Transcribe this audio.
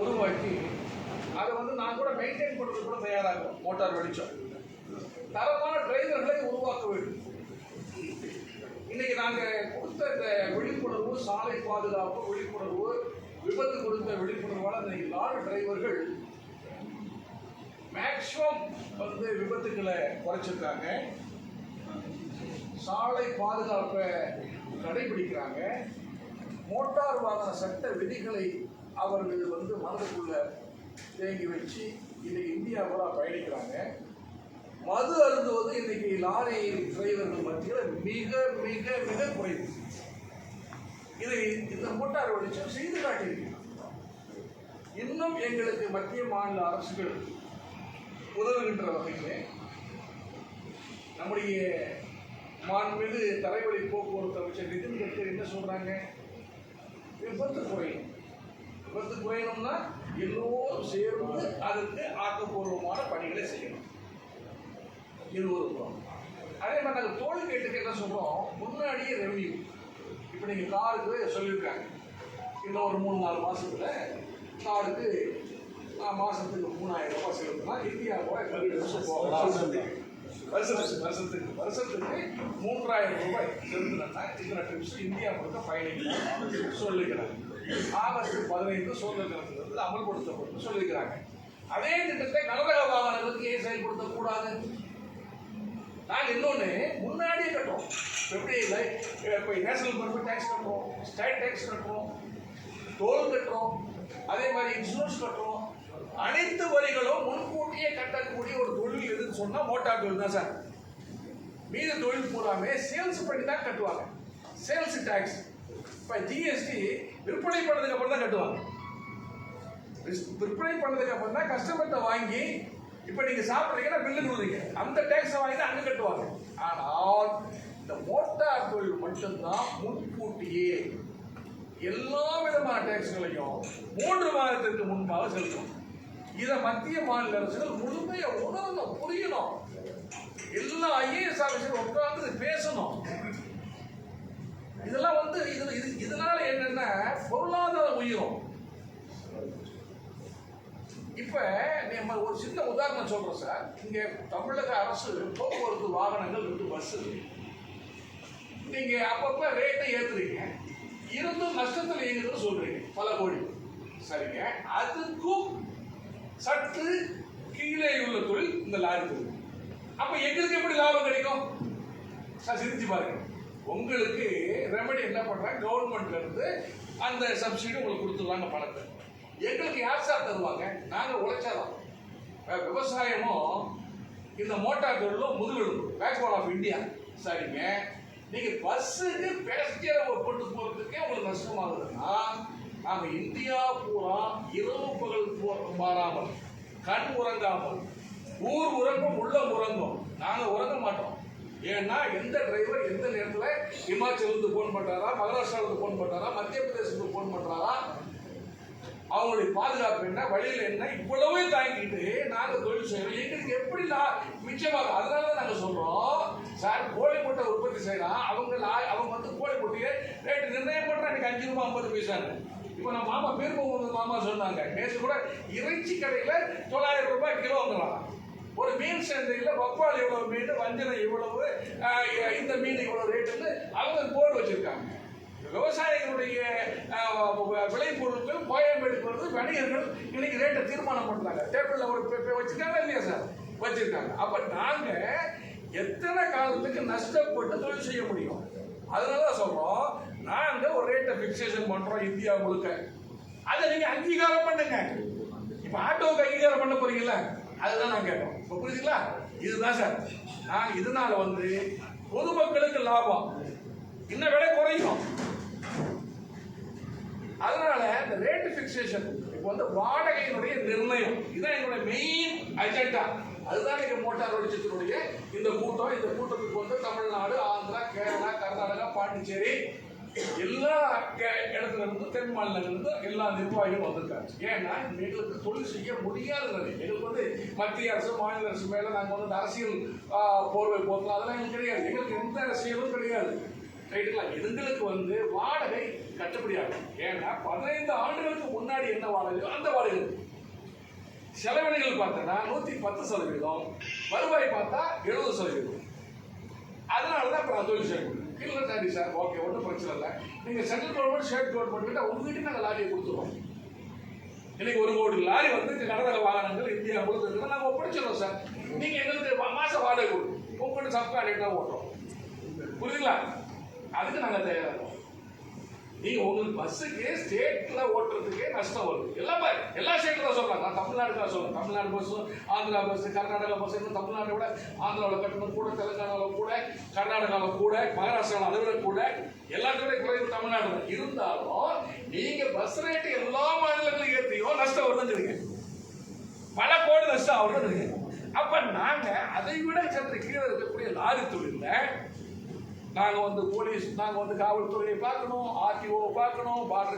உருவாக்கி அதை வந்து நான் கூட மெயின்டைன் பண்ணுறது கூட தயாராகும் மோட்டார் வெளிச்சம். தரமான டிரைவர்களை உருவாக்க வேண்டும். இன்னைக்கு நாங்கள் கொடுத்த இந்த விழிப்புணர்வு சாலை பாதுகாப்பு விழிப்புணர்வு விபத்து கொடுத்த விழிப்புணர்வால் இன்னைக்கு லாரி டிரைவர்கள் மேக்சிமம் வந்து விபத்துக்களை குறைச்சிருக்காங்க. சாலை பாதுகாப்பை கடைபிடிக்கிறாங்க. மோட்டார் வாகன சட்ட விதிகளை அவர்கள் வந்து மனதுக்குள்ள தேங்கி வச்சு இன்னைக்கு இந்தியாவில் பயணிக்கிறாங்க. மது அருந்துவது இன்னைக்கு லாரி டிரைவர்கள் மத்தியில் மிக மிக மிக குறைவு. இதை இந்த மோட்டார் வெளிச்சம் செய்து காட்டியிருக்கிறார். இன்னும் எங்களுக்கு மத்திய மாநில அரசுகள் உதவுகின்ற வகையிலே நம்முடைய மாண்புமிகு தரைவழி போக்குவரத்து அமைச்சர் நிதின் கட்கரி என்ன சொல்றாங்க? விபத்து குறையும் விபத்து குறையணும்னா எல்லோரும் சேர்ந்து அதுக்கு ஆக்கப்பூர்வமான பணிகளை செய்யணும். இது அதே மாதிரி நாங்கள் தோல் கேட்டுக்கு என்ன சொல்கிறோம் முன்னாடியே ரெவன்யூ இப்போ நீங்கள் காருக்கு சொல்லியிருக்காங்க. இன்னும் ஒரு மூணு நாலு மாதத்தில் காருக்கு மாதத்துக்கு மூணாயிரம் ரூபாய் செலுத்தினா இந்தியா கூட கல்வி போகலாம் வருஷத்துக்கு வருஷத்துக்கு வருஷத்துக்கு மூன்றாயிரம் ரூபாய் செலுத்தினா இத்தனை ட்ரிப்ஸ் இந்தியா முழுக்க பயணிக்கலாம் சொல்லிக்கிறாங்க. ஆகஸ்ட் பதினைந்து சுதந்திர தினத்திலிருந்து அமல்படுத்தப்பட்டு சொல்லியிருக்கிறாங்க அதே திட்டத்தை கனரக வாகனங்களுக்கு ஏன் செயல்படுத்தக்கூடாது? நான் இன்னொன்று முன்னாடியே கட்டுறோம் எப்படி இல்லை? இப்போ நேஷனல் பர்மிட் டேக்ஸ் கட்டுறோம் ஸ்டேட் டேக்ஸ் கட்டுறோம் டோல் கட்டுறோம் அதே மாதிரி இன்சூரன்ஸ் கட்டுறோம். அனைத்து வரிகளும் முன்கூட்டியே கட்டக்கூடிய ஒரு தொழில் எதுன்னு சொன்னால் மோட்டார் தொழில் தான் சார். மீது தொழில் பூராமே சேல்ஸ் பண்ணி தான் கட்டுவாங்க. சேல்ஸ் டேக்ஸ் இப்போ ஜிஎஸ்டி விற்பனை பண்ணதுக்கு அப்புறம் தான் கட்டுவாங்க. விற்பனை பண்ணதுக்கு அப்புறம் தான் கஸ்டமர்கிட்ட வாங்கி இப்போ நீங்கள் சாப்பிட்றீங்கன்னா பில்லு கொடுறீங்க அந்த டேக்ஸை வாங்கி தான் அங்கே கட்டுவாங்க. ஆனால் இந்த மோட்டார் தொழில் மட்டும்தான் முன்கூட்டியே எல்லா விதமான டேக்ஸ்களையும் மூன்று மாதத்திற்கு முன்பாக செலுத்தும் இதை மத்திய மாநில அரசுகள் முழுமையா உணரணும் புரியணும். எல்லா ஐஏஎஸ் ஆஃபீஸரும் உட்கார்ந்து பேசணும். இதெல்லாம் வந்து இது இது இதனால என்னன்னா பொருளாதாரம் உயரும். இப்ப நம்ம ஒரு சின்ன உதாரணம் சொல்றோம் சார். இங்க தமிழக அரசு போக்குவரத்து வாகனங்கள் ரெண்டு பஸ் நீங்க அப்பப்ப ரேட்டை ஏத்துறீங்க. இருந்தும் நஷ்டத்தில் இயங்குதுன்னு சொல்றீங்க. பல கோடி. சரிங்க. அதுக்கும் சற்று கீழே உள்ள தொழில் இந்த லாரி தொழில் அப்ப எங்களுக்கு எப்படி லாபம் கிடைக்கும்? சார் சிரிச்சு பாருங்க. உங்களுக்கு ரெமெடி என்ன பண்றாங்க? கவர்மெண்ட்ல இருந்து அந்த சப்சிடி உங்களுக்கு கொடுத்துருவாங்க பணத்தை. எங்களுக்கு யார் சார் தருவாங்க? நாங்க உழைச்சாதான் விவசாயமும் இந்த மோட்டார் தொழிலும் முதுகெலும்பு. பேக்போன் ஆஃப் இந்தியா சரிங்க. நீங்க பஸ்ஸுக்கு பேசஞ்சரை கொண்டு போறதுக்கே உங்களுக்கு நஷ்டமாகுதுன்னா நாம இந்தியா இரவு பகல் போ- மாறாமல் கண் உறங்காமல் ஊர் உறங்கும் உள்ள உறங்கும். நாங்க உறங்க மாட்டோம். ஏன்னா எந்த டிரைவர் எந்த நேரத்தில் இமாச்சலுக்கு ஃபோன் போன் பண்றாரா ஃபோன் பண்ணுறாரா போன் பண்றாரா மத்திய பிரதேசத்துக்கு போன் பண்றாரா அவங்களுடைய பாதுகாப்பு என்ன வழியில் என்ன இவ்வளவே தாங்கிட்டு நாங்கள் தொழில் செய்யறோம். எங்களுக்கு எப்படி மிச்சமாக அதனால தான் நாங்கள் சொல்றோம். சார் கோழி முட்டை உற்பத்தி செய்யலாம். அவங்க அவங்க வந்து கோழி முட்டையை ரேட்டு நிர்ணயம் பண்றாங்க. எனக்கு அஞ்சு ரூபாய் ஐம்பது பைசான்னு. இப்போ நம்ம மாமா பேர் மாமா சொன்னாங்க நேற்று கூட இறைச்சி கடையில் தொள்ளாயிரம் ரூபாய் கிலோ வாங்கலாம் ஒரு மீன் சந்தையில் வப்பால் இவ்வளவு மீன் வஞ்சனம் இவ்வளவு இந்த மீன் இவ்வளோ ரேட்டுன்னு அவங்க போர்டு வச்சுருக்காங்க. விவசாயிகளுடைய விளைபொருட்கள் கோயம்பேடுக்கு வருது வணிகர்கள் இன்னைக்கு ரேட்டை தீர்மானம் பண்ணுறாங்க டேபிளில் ஒரு வச்சுருக்காங்க இல்லையா சார் வச்சுருக்காங்க. அப்போ நாங்கள் எத்தனை காலத்துக்கு நஷ்டப்பட்டு தொழில் செய்ய முடியும்? அதனால தான் சொல்கிறோம் நாங்க ஒரு ரேட்டை பிக்சேஷன் பண்றோம் இந்தியா முழுக்க. அதை நீங்க அங்கீகாரம் பண்ணுங்க. இப்ப ஆட்டோவுக்கு அங்கீகாரம் பண்ண போறீங்கல்ல அதுதான் நான் கேட்டோம். இப்ப புரியுதுங்களா? இதுதான் சார். நான் இதனால வந்து பொதுமக்களுக்கு லாபம். இன்னும் விலை குறையும். அதனால இந்த ரேட் பிக்சேஷன் இப்போ வந்து வாடகையினுடைய நிர்ணயம். இதுதான் எங்களுடைய மெயின் அஜெண்டா அதுதான் எங்க மோட்டார் ஒழிச்சத்தினுடைய இந்த கூட்டம். இந்த கூட்டத்துக்கு வந்து தமிழ்நாடு ஆந்திரா கேரளா கர்நாடகா பாண்டிச்சேரி எல்லா இடத்துல இருந்து தென் மாநிலங்கள்ல எல்லா நிர்வாகிகளும் வந்திருக்காங்க. ஏன்னா எங்களுக்கு தொழில் செய்ய முடியாத எங்களுக்கு வந்து மத்திய அரசு மாநில அரசு மேல நாங்கள் வந்து அரசியல் போர்வை போக்கலாம் அதெல்லாம் எங்களுக்கு கிடையாது. எங்களுக்கு எந்த அரசியலும் கிடையாது. ரைட்டுங்களா? எங்களுக்கு வந்து வாடகை கட்டுப்படியாகும் ஏன்னா பதினைந்து ஆண்டுகளுக்கு முன்னாடி என்ன வாடகையோ அந்த வாடகை செலவினங்கள் பார்த்தோன்னா நூற்றி பத்து சதவீதம். வருவாய் பார்த்தா எழுபது சதவீதம். அதனால தான் இப்போ நான் தொழில் செய்யணும் இல்லை சரி சார் ஓகே ஒன்றும் பிரச்சனை இல்லை. நீங்கள் சென்ட்ரல் கவர்மெண்ட் ஸ்டேட் கவர்மெண்ட் கிட்ட உங்ககிட்ட நாங்கள் லாரியை கொடுத்துருவோம். இன்னைக்கு ஒரு கோடி லாரி வந்து கனரக வாகனங்கள் இந்தியா முழுக்க நாங்கள் ஒப்படைச்சிடறோம் சார் நீங்கள் எங்களுக்கு மாதம் வாடகை கொடுக்கும் உங்கள்கிட்ட சப்கார்டேட் ஓட்டுறோம். புரியுதுங்களா? அதுக்கு நாங்கள் தயாராகிறோம் நீ உங்களுக்கு பஸ்ஸுக்கு ஸ்டேட்ல ஓட்டுறதுக்கே நஷ்டம் வருது. எல்லாமே எல்லா ஸ்டேட்ல தான் சொல்றாங்க. நான் தமிழ்நாடுக்காக சொல்றேன். Tamil Nadu bus Andhra bus Karnataka bus இன்னும் தமிழ்நாட்டை விட ஆந்திராவில் கட்டணம் கூட தெலுங்கானாவில் கூட கர்நாடகாவில் கூட மகாராஷ்டிராவில் அதை விட கூட எல்லாத்தையும் குறைவு தமிழ்நாடு தான். இருந்தாலும் நீங்க பஸ் ரேட்டு எல்லா மாநிலங்களும் ஏற்றியோ நஷ்டம் வருதுங்கிறீங்க பல கோடி நஷ்டம் ஆகுதுங்கிறீங்க அப்ப நாங்க அதை விட சென்று கீழே இருக்கக்கூடிய லாரி தொழில்ல நாங்கள் வந்து போலீஸ் நாங்கள் வந்து காவல்துறையை பார்க்கணும் ஆர்டிஓ பார்க்கணும் பார்டர்